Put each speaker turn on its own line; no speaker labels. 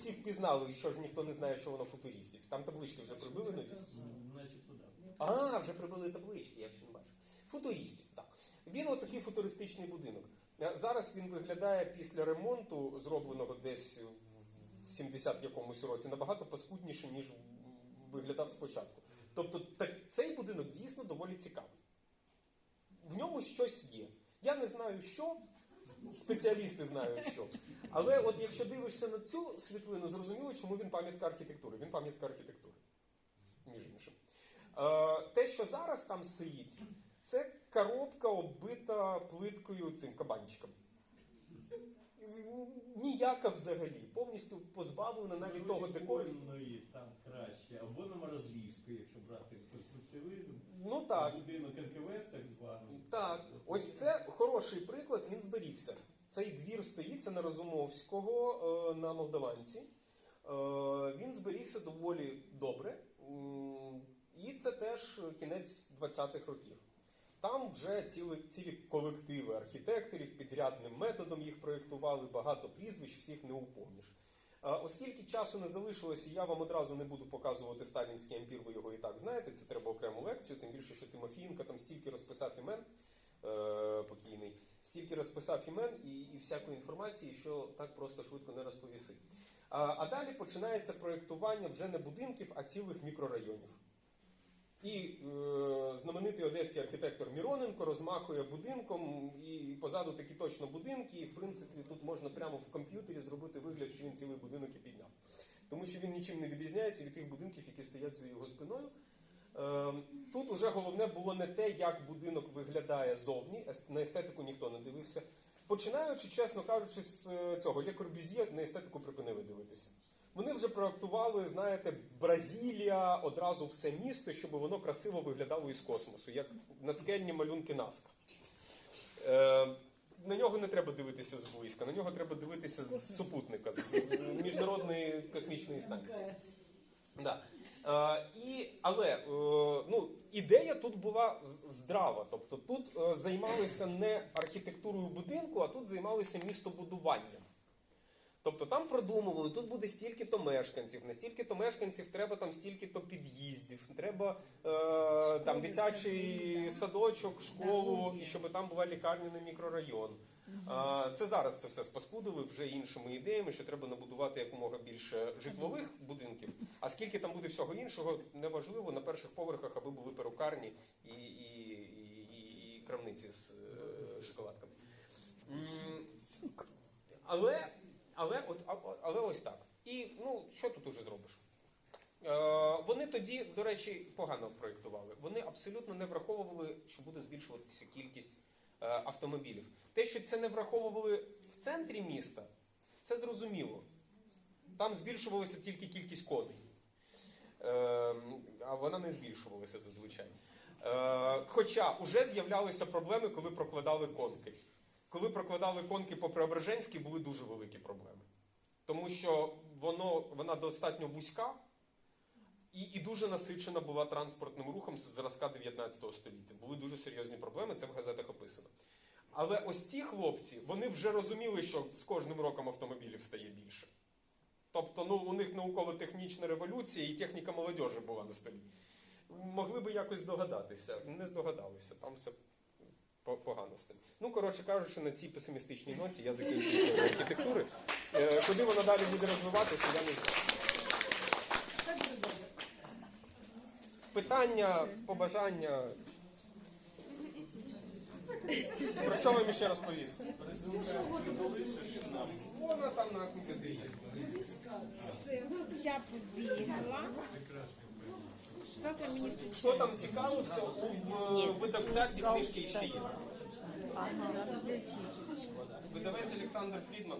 всі впізнали, що ж ніхто не знає, що воно футуристів. Там таблички вже прибили нові. А, вже прибили таблички, я ще не бачив. Футуристів, так. Він от такий футуристичний будинок. Зараз він виглядає після ремонту, зробленого десь в 70 якомусь році, набагато паскудніше, ніж виглядав спочатку. Тобто так, цей будинок дійсно доволі цікавий. В ньому щось є. Я не знаю, що, спеціалісти знають, що. Але от якщо дивишся на цю світлину, зрозуміло, чому він пам'ятка архітектури. Він пам'ятка архітектури, між іншим. Е, те, що зараз там стоїть, це коробка оббита плиткою цим кабанчиком. Ніяка взагалі, повністю позбавлена навіть того декору.
Там краще, або на Морозлівську, якщо брати конструктивизм.
Ну так.
Будинок НКВС так званий.
Так, ось це хороший приклад, він зберігся. Цей двір стоїть, це на Розумовського е, на Молдаванці. Е, Він зберігся доволі добре. М, І це теж кінець 20-х років. Там вже ціли, цілі колективи архітекторів, підрядним методом їх проєктували, багато прізвищ, всіх не упомніш. Оскільки часу не залишилося, я вам одразу не буду показувати сталінський ампір, ви його і так знаєте, це треба окрему лекцію, тим більше, що Тимофієнко там стільки розписав імен е, покійний, стільки розписав імен і, і всякої інформації, що так просто швидко не розповіси. А, а далі починається проєктування вже не будинків, а цілих мікрорайонів. Знаменитий одеський архітектор Міроненко розмахує будинком, і позаду такі точно будинки, і в принципі тут можна прямо в комп'ютері зробити вигляд, що він цілий будинок і підняв. Тому що він нічим не відрізняється від тих будинків, які стоять за його спиною. Е, тут уже головне було не те, як будинок виглядає зовні, на естетику ніхто не дивився. Починаючи, чесно кажучи, з е, цього Ле Корбюзьє на естетику припинили дивитися. Вони вже проектували, знаєте, Бразилія, одразу все місто, щоб воно красиво виглядало із космосу, як наскельні малюнки Наска. Е, на нього не треба дивитися зблизька, на нього треба дивитися з супутника, з міжнародної космічної станції. Да. Е, і, але е, ну, ідея тут була здрава. Тобто тут е, займалися не архітектурою будинку, а тут займалися містобудуванням. Тобто там продумували, тут буде стільки-то мешканців, на стільки-то мешканців треба там стільки-то під'їздів, треба е, там дитячий садочок, школу, і щоб там була лікарня на мікрорайон. Е, це зараз це все спаскудили вже іншими ідеями, що треба набудувати якомога більше житлових будинків. А скільки там буде всього іншого, неважливо на перших поверхах, аби були перукарні і, і, і, і, і крамниці з е, шоколадками. Але, але, от, але ось так. І ну, що тут уже зробиш? Е, вони тоді, до речі, погано проєктували. Вони абсолютно не враховували, що буде збільшуватися кількість е, автомобілів. Те, що це не враховували в центрі міста, це зрозуміло. Там збільшувалася тільки кількість коней. Е, а вона не збільшувалася зазвичай. Е, хоча вже з'являлися проблеми, коли прокладали конки. Коли прокладали конки по Преображенській, були дуже великі проблеми. Тому що воно, вона достатньо вузька і, і дуже насичена була транспортним рухом з зразка 19 століття. Були дуже серйозні проблеми, це в газетах описано. Але ось ці хлопці, вони вже розуміли, що з кожним роком автомобілів стає більше. Тобто, ну, у них науково-технічна революція і техніка молодежі була на столі. Могли би якось здогадатися. Не здогадалися, там все погано з цим. Ну, коротше кажучи, на цій песимістичній ноті я закінчую історію архітектури. Е, Куди вона далі буде розвиватися, я не знаю. Питання, побажання. Про що вам ще розповісти? Вона там на кафедрі.
Я побігла. Завтра мені
Хто там цікавився, у видавця ці книжки ще є. Видавець Олександр Фрідман.